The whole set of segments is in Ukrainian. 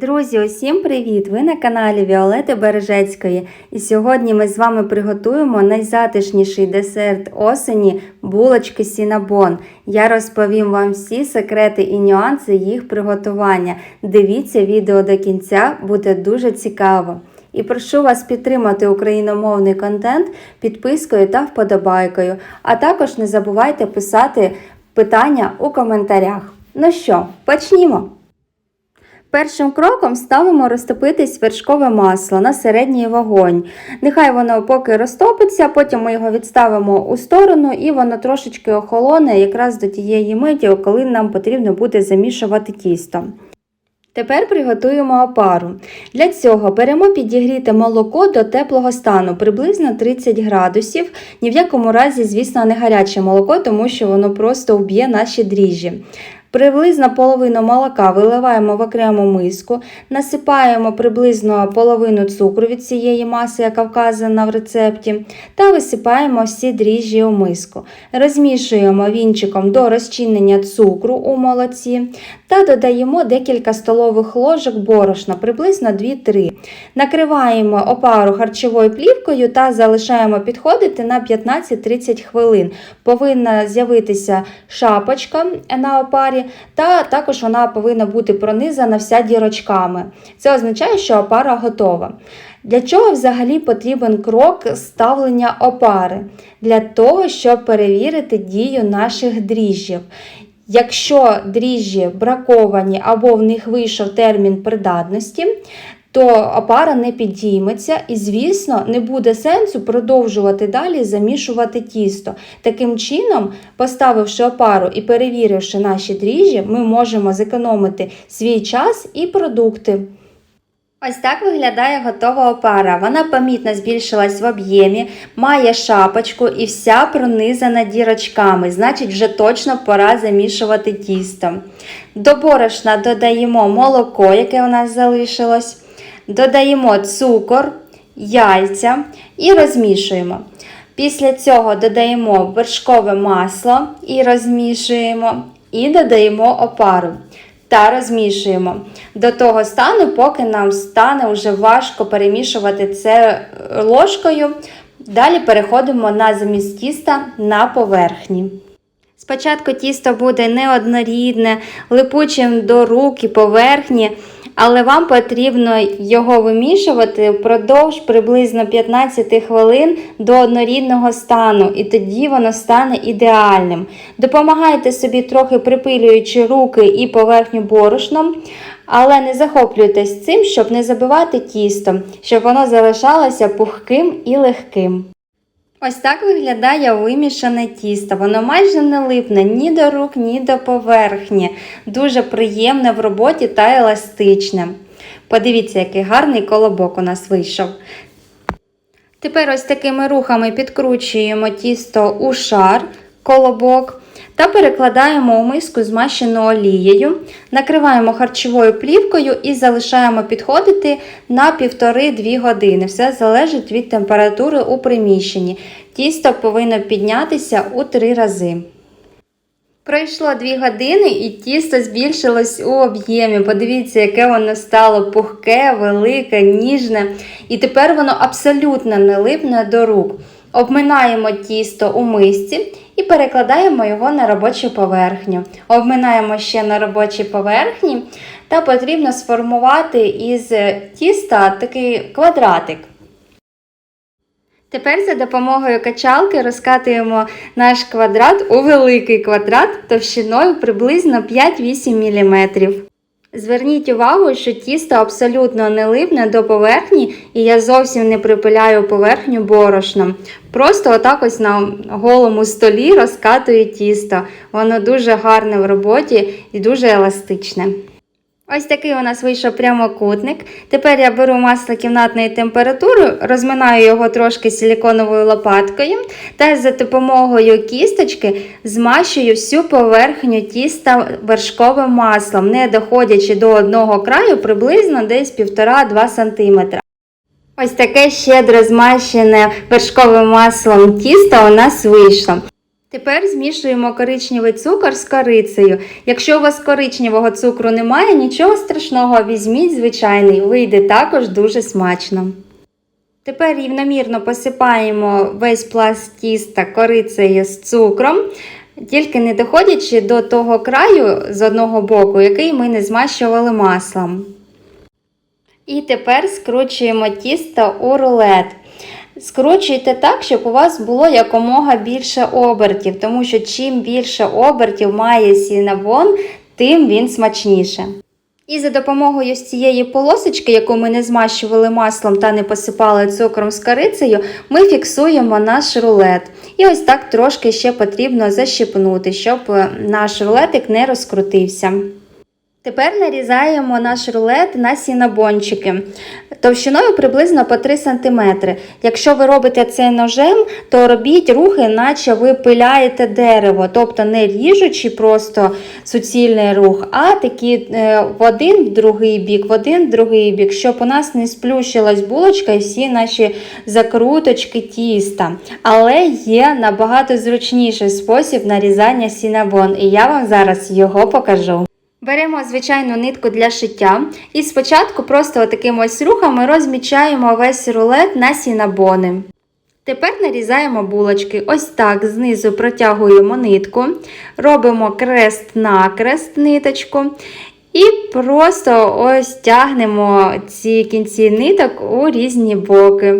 Друзі, усім привіт! Ви на каналі Віолети Бережецької. І сьогодні ми з вами приготуємо найзатишніший десерт осені булочки Сінабон. Я розповім вам всі секрети і нюанси їх приготування. Дивіться відео до кінця, буде дуже цікаво. І прошу вас підтримати україномовний контент підпискою та вподобайкою. А також не забувайте писати питання у коментарях. Ну що, почнімо! Першим кроком ставимо розтопитись вершкове масло на середній вогонь. Нехай воно поки розтопиться, потім ми його відставимо у сторону і воно трошечки охолоне якраз до тієї миті, коли нам потрібно буде замішувати тісто. Тепер приготуємо опару. Для цього беремо підігріте молоко до теплого стану, приблизно 30 градусів. Ні в якому разі, звісно, не гаряче молоко, тому що воно просто вб'є наші дріжджі. Приблизно половину молока виливаємо в окрему миску, насипаємо приблизно половину цукру від цієї маси, яка вказана в рецепті, та висипаємо всі дріжджі у миску. Розмішуємо вінчиком до розчинення цукру у молоці та додаємо декілька столових ложок борошна, приблизно 2-3. Накриваємо опару харчовою плівкою та залишаємо підходити на 15-30 хвилин. Повинна з'явитися шапочка на опарі, та також вона повинна бути пронизана вся дірочками. Це означає, що опара готова. Для чого взагалі потрібен крок ставлення опари? Для того, щоб перевірити дію наших дріжджів. Якщо дріжджі браковані або в них вийшов термін придатності, то опара не підійметься і, звісно, не буде сенсу продовжувати далі замішувати тісто. Таким чином, поставивши опару і перевіривши наші дріжджі, ми можемо зекономити свій час і продукти. Ось так виглядає готова опара. Вона помітно збільшилась в об'ємі, має шапочку і вся пронизана дірочками. Значить, вже точно пора замішувати тісто. До борошна додаємо молоко, яке у нас залишилось. Додаємо цукор, яйця і розмішуємо. Після цього додаємо вершкове масло і розмішуємо, і додаємо опару та розмішуємо до того стану, поки нам стане вже важко перемішувати це ложкою. Далі переходимо на замість тіста на поверхні. Спочатку тісто буде неоднорідне, липучим до рук і поверхні, але вам потрібно його вимішувати впродовж приблизно 15 хвилин до однорідного стану, і тоді воно стане ідеальним. Допомагайте собі трохи припилюючи руки і поверхню борошном, але не захоплюйтесь цим, щоб не забивати тісто, щоб воно залишалося пухким і легким. Ось так виглядає вимішане тісто. Воно майже не липне ні до рук, ні до поверхні. Дуже приємне в роботі та еластичне. Подивіться, який гарний колобок у нас вийшов. Тепер ось такими рухами підкручуємо тісто у шар, колобок та перекладаємо у миску змащену олією, накриваємо харчовою плівкою і залишаємо підходити на 1,5-2 години. Все залежить від температури у приміщенні. Тісто повинно піднятися у 3 рази. Пройшло 2 години і тісто збільшилось у об'ємі. Подивіться, яке воно стало пухке, велике, ніжне. І тепер воно абсолютно не липне до рук. Обминаємо тісто у мисці і перекладаємо його на робочу поверхню. Обминаємо ще на робочій поверхні та потрібно сформувати із тіста такий квадратик. Тепер за допомогою качалки розкатуємо наш квадрат у великий квадрат товщиною приблизно 5-8 мм. Зверніть увагу, що тісто абсолютно не липне до поверхні, і я зовсім не припиляю поверхню борошном. Просто отак ось на голому столі розкатую тісто. Воно дуже гарне в роботі і дуже еластичне. Ось такий у нас вийшов прямокутник. Тепер я беру масло кімнатної температури, розминаю його трошки силіконовою лопаткою та за допомогою кісточки змащую всю поверхню тіста вершковим маслом, не доходячи до одного краю приблизно десь 1,5-2 см. Ось таке щедро змащене вершковим маслом тісто у нас вийшло. Тепер змішуємо коричневий цукор з корицею. Якщо у вас коричневого цукру немає, нічого страшного, візьміть звичайний, вийде також дуже смачно. Тепер рівномірно посипаємо весь пласт тіста корицею з цукром, тільки не доходячи до того краю з одного боку, який ми не змащували маслом. І тепер скручуємо тісто у рулет. Скручуйте так, щоб у вас було якомога більше обертів, тому що чим більше обертів має сінабон, тим він смачніше. І за допомогою цієї полосочки, яку ми не змащували маслом та не посипали цукром з корицею, ми фіксуємо наш рулет. І ось так трошки ще потрібно защипнути, щоб наш рулетик не розкрутився. Тепер нарізаємо наш рулет на сінабончики товщиною приблизно по 3 см. Якщо ви робите це ножем, то робіть рухи, наче ви пиляєте дерево, тобто не ріжучи просто суцільний рух, а такі е, в один в другий бік, в один в другий бік, щоб у нас не сплющилась булочка і всі наші закруточки тіста. Але є набагато зручніший спосіб нарізання сінабон, і я вам зараз його покажу. Беремо звичайну нитку для шиття і спочатку просто такими ось рухами розмічаємо весь рулет на сінабони. Тепер нарізаємо булочки. Ось так знизу протягуємо нитку, робимо крест-накрест ниточку. І просто ось тягнемо ці кінці ниток у різні боки.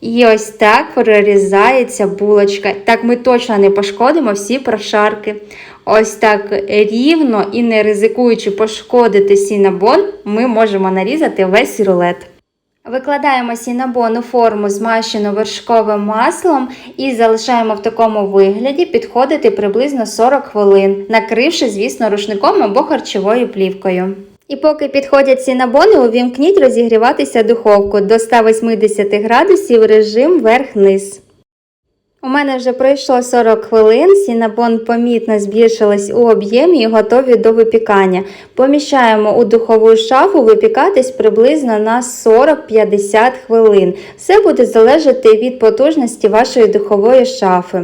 І ось так прорізається булочка. Так ми точно не пошкодимо всі прошарки. Ось так рівно і не ризикуючи пошкодити сінабон, ми можемо нарізати весь рулет. Викладаємо сінабон у форму, змащену вершковим маслом, і залишаємо в такому вигляді підходити приблизно 40 хвилин, накривши, звісно, рушником або харчовою плівкою. І поки підходять сінабони, увімкніть розігріватися духовку до 180 градусів режим верх-низ. У мене вже пройшло 40 хвилин, сінабон помітно збільшилась у об'ємі і готові до випікання. Поміщаємо у духову шафу випікатись приблизно на 40-50 хвилин. Все буде залежати від потужності вашої духової шафи.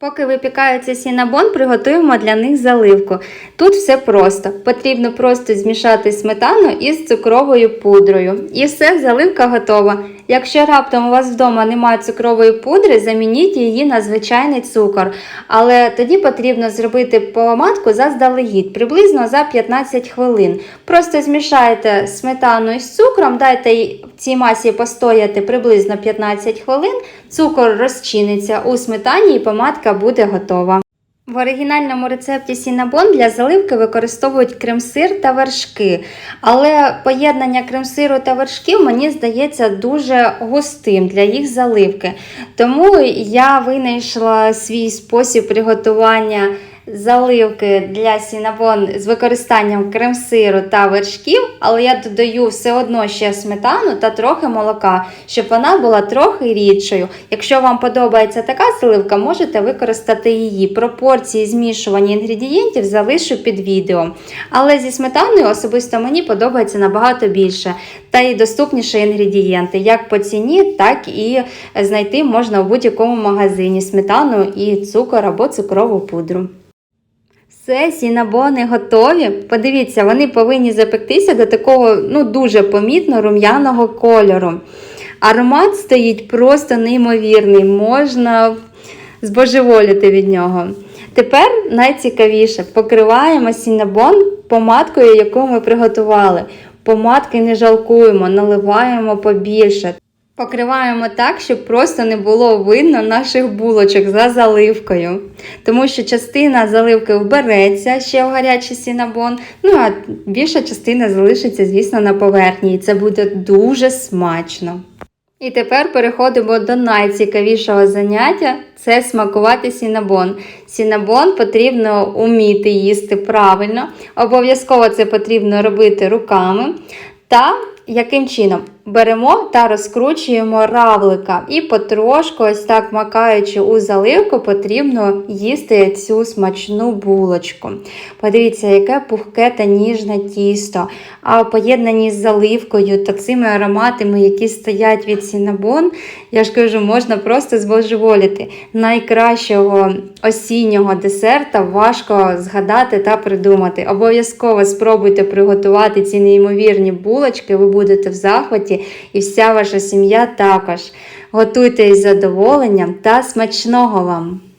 Поки випікається сінабон, приготуємо для них заливку. Тут все просто. Потрібно просто змішати сметану із цукровою пудрою. І все, заливка готова. Якщо раптом у вас вдома немає цукрової пудри, замініть її на звичайний цукор. Але тоді потрібно зробити помадку заздалегідь, приблизно за 15 хвилин. Просто змішайте сметану із цукром, дайте цій масі постояти приблизно 15 хвилин, цукор розчиниться у сметані і помадка буде готова. В оригінальному рецепті сінабон для заливки використовують крем-сир та вершки, але поєднання крем-сиру та вершків мені здається дуже густим для їх заливки. Тому я винайшла свій спосіб приготування заливки для сінабон з використанням крем-сиру та вершків, але я додаю все одно ще сметану та трохи молока, щоб вона була трохи рідшою. Якщо вам подобається така заливка, можете використати її. Пропорції змішування інгредієнтів залишу під відео. Але зі сметаною особисто мені подобається набагато більше. Та й доступніші інгредієнти, як по ціні, так і знайти можна у будь-якому магазині сметану і цукор або цукрову пудру. Все, сінабони готові. Подивіться, вони повинні запектися до такого ну, дуже помітно рум'яного кольору. Аромат стоїть просто неймовірний, можна збожеволіти від нього. Тепер найцікавіше покриваємо сінабон помадкою, яку ми приготували. Помадки не жалкуємо, наливаємо побільше. Покриваємо так, щоб просто не було видно наших булочок за заливкою. Тому що частина заливки вбереться ще в гарячий сінабон, ну а більша частина залишиться, звісно, на поверхні. І це буде дуже смачно. І тепер переходимо до найцікавішого заняття це смакувати сінабон. Сінабон потрібно уміти їсти правильно. Обов'язково це потрібно робити руками. Та яким чином? Беремо та розкручуємо равлика і потрошку, ось так макаючи у заливку, потрібно їсти цю смачну булочку. Подивіться, яке пухке та ніжне тісто. А в поєднанні з заливкою та цими ароматами, які стоять від Сінабон, я ж кажу, можна просто збожеволіти. Найкращого осіннього десерта важко згадати та придумати. Обов'язково спробуйте приготувати ці неймовірні булочки, ви будете в захваті, і вся ваша сім'я також. Готуйте із задоволенням та смачного вам!